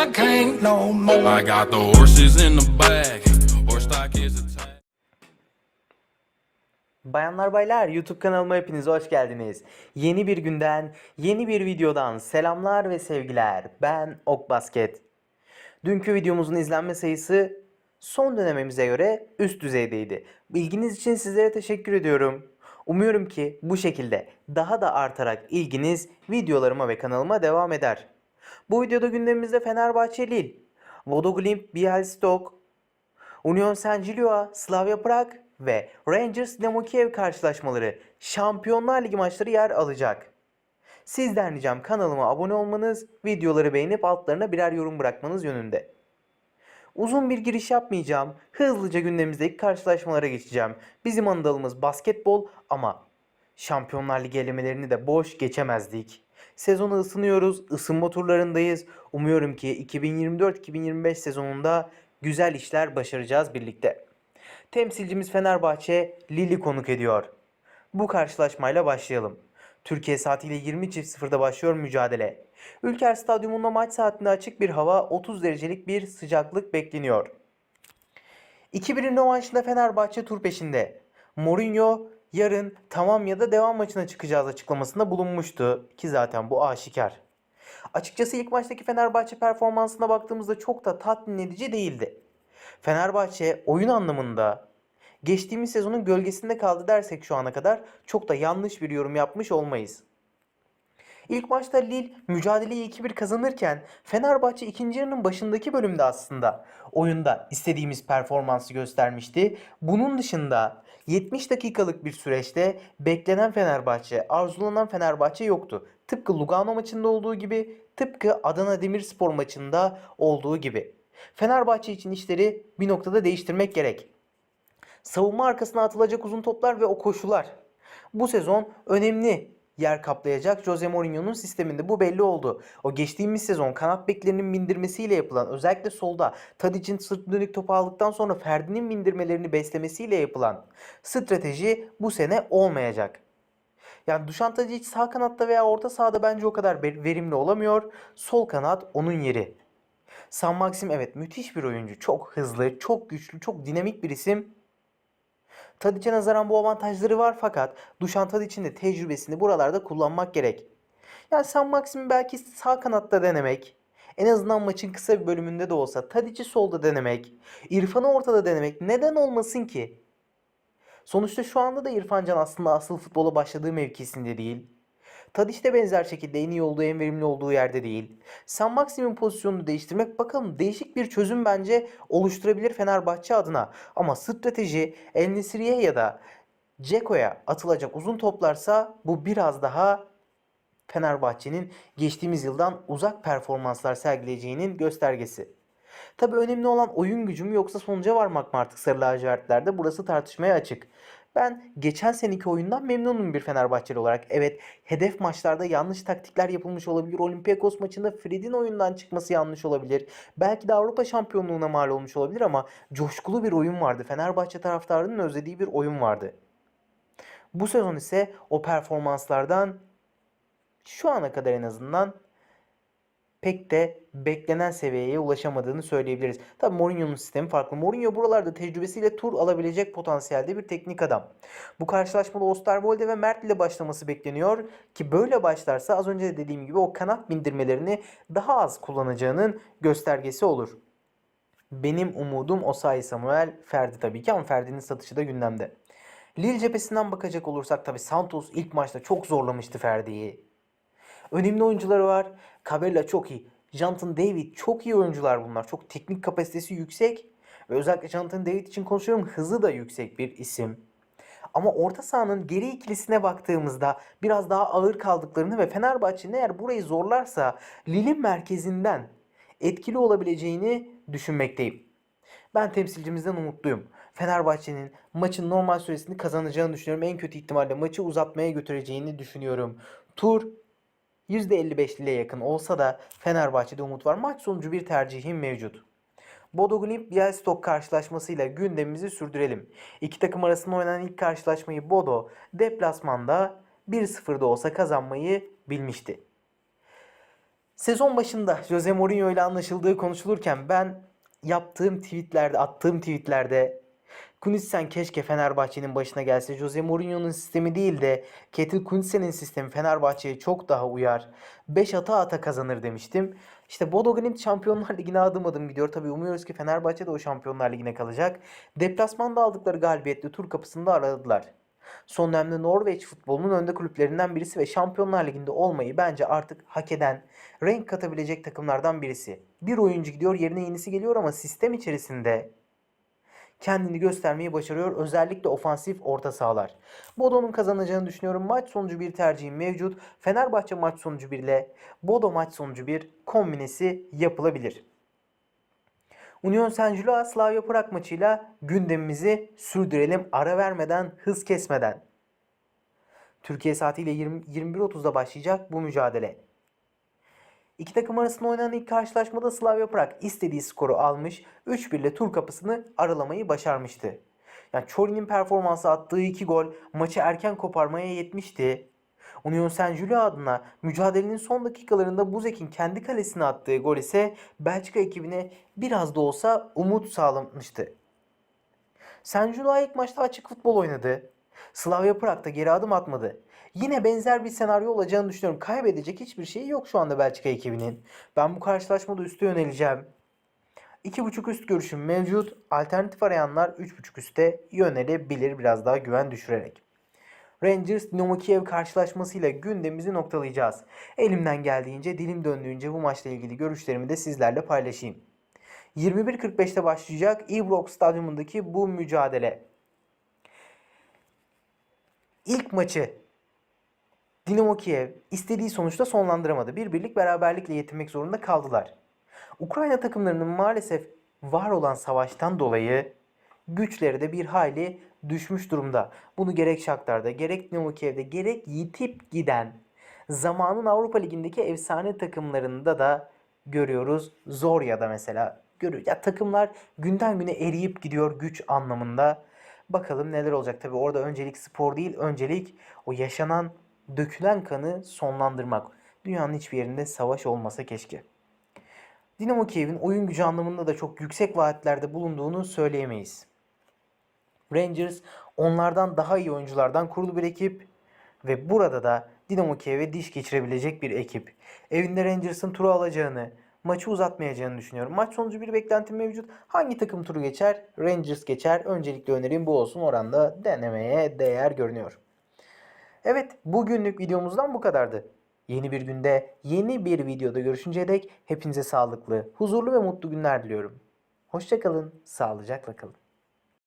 I can't no more. I got the horses in the back. Horse stock is attached. Bayanlar baylar YouTube kanalıma hepiniz hoş geldiniz. Yeni bir günden, yeni bir videodan selamlar ve sevgiler. Ben Ok Basket. Dünkü videomuzun izlenme sayısı son dönemimize göre üst düzeydeydi. İlginiz için sizlere teşekkür ediyorum. Umuyorum ki bu şekilde daha da artarak ilginiz videolarıma ve kanalıma devam eder. Bu videoda gündemimizde Fenerbahçe Lille, Bodo Glimt Union Saint-Gilloa, Slavia Prag ve Rangers Dinamo Kiev karşılaşmaları Şampiyonlar Ligi maçları yer alacak. Sizden ricam kanalıma abone olmanız, videoları beğenip altlarına birer yorum bırakmanız yönünde. Uzun bir giriş yapmayacağım. Hızlıca gündemimizdeki karşılaşmalara geçeceğim. Bizim ana dalımız basketbol ama Şampiyonlar Ligi elemelerini de boş geçemezdik. Sezonu ısınıyoruz, ısınma turlarındayız. Umuyorum ki 2024-2025 sezonunda güzel işler başaracağız birlikte. Temsilcimiz Fenerbahçe Lille konuk ediyor. Bu karşılaşmayla başlayalım. Türkiye saatiyle 20.00'da başlıyor mücadele. Ülker Stadyumunda maç saatinde açık bir hava, 30 derecelik bir sıcaklık bekleniyor. 2-1'in rövanşında Fenerbahçe tur peşinde. Mourinho yarın tamam ya da devam maçına çıkacağız açıklamasında bulunmuştu ki zaten bu aşikar. Açıkçası ilk maçtaki Fenerbahçe performansına baktığımızda çok da tatmin edici değildi. Fenerbahçe oyun anlamında geçtiğimiz sezonun gölgesinde kaldı dersek şu ana kadar çok da yanlış bir yorum yapmış olmayız. İlk maçta Lille mücadeleyi 2-1 kazanırken Fenerbahçe ikinci yarının başındaki bölümde aslında oyunda istediğimiz performansı göstermişti. Bunun dışında 70 dakikalık bir süreçte beklenen Fenerbahçe, arzulanan Fenerbahçe yoktu. Tıpkı Lugano maçında olduğu gibi, tıpkı Adana Demirspor maçında olduğu gibi. Fenerbahçe için işleri bir noktada değiştirmek gerek. Savunma arkasına atılacak uzun toplar ve o koşular. Bu sezon önemli yer kaplayacak Jose Mourinho'nun sisteminde bu belli oldu. O geçtiğimiz sezon kanat beklerinin bindirmesiyle yapılan özellikle solda Tadic'in sırt dönük topu aldıktan sonra Ferdi'nin bindirmelerini beslemesiyle yapılan strateji bu sene olmayacak. Yani Dušan Tadić sağ kanatta veya orta sahada bence o kadar ver- verimli olamıyor. Sol kanat onun yeri. San Maxim evet müthiş bir oyuncu. Çok hızlı, çok güçlü, çok dinamik bir isim. Tadic'e nazaran bu avantajları var fakat Dušan Tadic'in de tecrübesini buralarda kullanmak gerek. Yani San Maxim'i belki sağ kanatta denemek, en azından maçın kısa bir bölümünde de olsa Tadic'i solda denemek, İrfan'ı ortada denemek neden olmasın ki? Sonuçta şu anda da İrfan Can aslında asıl futbola başladığı mevkisinde değil. Tadiç de benzer şekilde en iyi olduğu, en verimli olduğu yerde değil. San Maxim'in pozisyonunu değiştirmek bakalım değişik bir çözüm bence oluşturabilir Fenerbahçe adına. Ama strateji El Nesiriye ya da Ceko'ya atılacak uzun toplarsa bu biraz daha Fenerbahçe'nin geçtiğimiz yıldan uzak performanslar sergileyeceğinin göstergesi. Tabi önemli olan oyun gücü mü yoksa sonuca varmak mı artık sarı lacivertlerde burası tartışmaya açık. Ben geçen seneki oyundan memnunum bir Fenerbahçeli olarak. Evet hedef maçlarda yanlış taktikler yapılmış olabilir. Olympiakos maçında Fred'in oyundan çıkması yanlış olabilir. Belki de Avrupa şampiyonluğuna mal olmuş olabilir ama coşkulu bir oyun vardı. Fenerbahçe taraftarının özlediği bir oyun vardı. Bu sezon ise o performanslardan şu ana kadar en azından pek de beklenen seviyeye ulaşamadığını söyleyebiliriz. Tabii Mourinho'nun sistemi farklı. Mourinho buralarda tecrübesiyle tur alabilecek potansiyelde bir teknik adam. Bu karşılaşmada Osterwolde ve Mert ile başlaması bekleniyor ki böyle başlarsa az önce de dediğim gibi o kanat bindirmelerini daha az kullanacağının göstergesi olur. Benim umudum Osayi Samuel, Ferdi tabii ki ama Ferdi'nin satışı da gündemde. Lille cephesinden bakacak olursak tabii Santos ilk maçta çok zorlamıştı Ferdi'yi. Önemli oyuncuları var. Cabella çok iyi. Jonathan David çok iyi oyuncular bunlar. Çok teknik kapasitesi yüksek. Ve özellikle Jonathan David için konuşuyorum. Hızı da yüksek bir isim. Ama orta sahanın geri ikilisine baktığımızda biraz daha ağır kaldıklarını ve Fenerbahçe'nin eğer burayı zorlarsa Lille'in merkezinden etkili olabileceğini düşünmekteyim. Ben temsilcimizden umutluyum. Fenerbahçe'nin maçın normal süresini kazanacağını düşünüyorum. En kötü ihtimalle maçı uzatmaya götüreceğini düşünüyorum. Tur %55'liğe yakın olsa da Fenerbahçe'de umut var. Maç sonucu bir tercihim mevcut. Bodo Glimt Bielefeld karşılaşmasıyla gündemimizi sürdürelim. İki takım arasında oynanan ilk karşılaşmayı Bodo deplasmanda 1-0'da olsa kazanmayı bilmişti. Sezon başında Jose Mourinho ile anlaşıldığı konuşulurken ben yaptığım tweetlerde, attığım tweetlerde Kunitsen keşke Fenerbahçe'nin başına gelse. Jose Mourinho'nun sistemi değil de Ketil Kunitsen'in sistemi Fenerbahçe'ye çok daha uyar. 5 ata ata kazanır demiştim. İşte Bodo Glimt Şampiyonlar Ligi'ne adım adım gidiyor. Tabii umuyoruz ki Fenerbahçe de o Şampiyonlar Ligi'ne kalacak. Deplasmanda aldıkları galibiyetle tur kapısında aradılar. Son dönemde Norveç futbolunun önde kulüplerinden birisi ve Şampiyonlar Ligi'nde olmayı bence artık hak eden, renk katabilecek takımlardan birisi. Bir oyuncu gidiyor yerine yenisi geliyor ama sistem içerisinde kendini göstermeyi başarıyor. Özellikle ofansif orta sahalar. Bodo'nun kazanacağını düşünüyorum. Maç sonucu bir tercihim mevcut. Fenerbahçe maç sonucu 1 ile Bodo maç sonucu 1 kombinesi yapılabilir. Union Saint-Gilloise Slavia Prag maçıyla gündemimizi sürdürelim ara vermeden, hız kesmeden. Türkiye saatiyle 20 21.30'da başlayacak bu mücadele. İki takım arasında oynanan ilk karşılaşmada Slavia Prag istediği skoru almış, 3-1 ile tur kapısını aralamayı başarmıştı. Yani Çori'nin performansı attığı iki gol maçı erken koparmaya yetmişti. Union Saint-Gilloise adına mücadelenin son dakikalarında Buzek'in kendi kalesine attığı gol ise Belçika ekibine biraz da olsa umut sağlamıştı. Saint-Gilloise ilk maçta açık futbol oynadı. Slavia Prag da geri adım atmadı. Yine benzer bir senaryo olacağını düşünüyorum. Kaybedecek hiçbir şey yok şu anda Belçika ekibinin. Ben bu karşılaşmada üste yöneleceğim. 2.5 üst görüşüm mevcut. Alternatif arayanlar 3.5 üste yönelebilir biraz daha güven düşürerek. Rangers Dinamo Kiev karşılaşmasıyla gündemimizi noktalayacağız. Elimden geldiğince, dilim döndüğünce bu maçla ilgili görüşlerimi de sizlerle paylaşayım. 21.45'te başlayacak Ibrox Stadyumundaki bu mücadele. İlk maçı Dinamo Kiev istediği sonuçta sonlandıramadı. Bir birlik beraberlikle yetinmek zorunda kaldılar. Ukrayna takımlarının maalesef var olan savaştan dolayı güçleri de bir hayli düşmüş durumda. Bunu gerek Shakhtar'da, gerek Dinamo Kiev'de, gerek yitip giden zamanın Avrupa Ligi'ndeki efsane takımlarında da görüyoruz. Zorya'da mesela görüyoruz. Ya takımlar günden güne eriyip gidiyor güç anlamında. Bakalım neler olacak. Tabi orada öncelik spor değil, öncelik o yaşanan, dökülen kanı sonlandırmak. Dünyanın hiçbir yerinde savaş olmasa keşke. Dinamo Kiev'in oyun gücü anlamında da çok yüksek vaatlerde bulunduğunu söyleyemeyiz. Rangers onlardan daha iyi oyunculardan kurulu bir ekip ve burada da Dinamo Kiev'e diş geçirebilecek bir ekip. Evinde Rangers'ın turu alacağını, maçı uzatmayacağını düşünüyorum. Maç sonucu bir beklentim mevcut. Hangi takım turu geçer? Rangers geçer. Öncelikle önerim bu olsun. Oranda denemeye değer görünüyor. Evet, bugünlük videomuzdan bu kadardı. Yeni bir günde, yeni bir videoda görüşünceye dek hepinize sağlıklı, huzurlu ve mutlu günler diliyorum. Hoşçakalın, sağlıcakla kalın.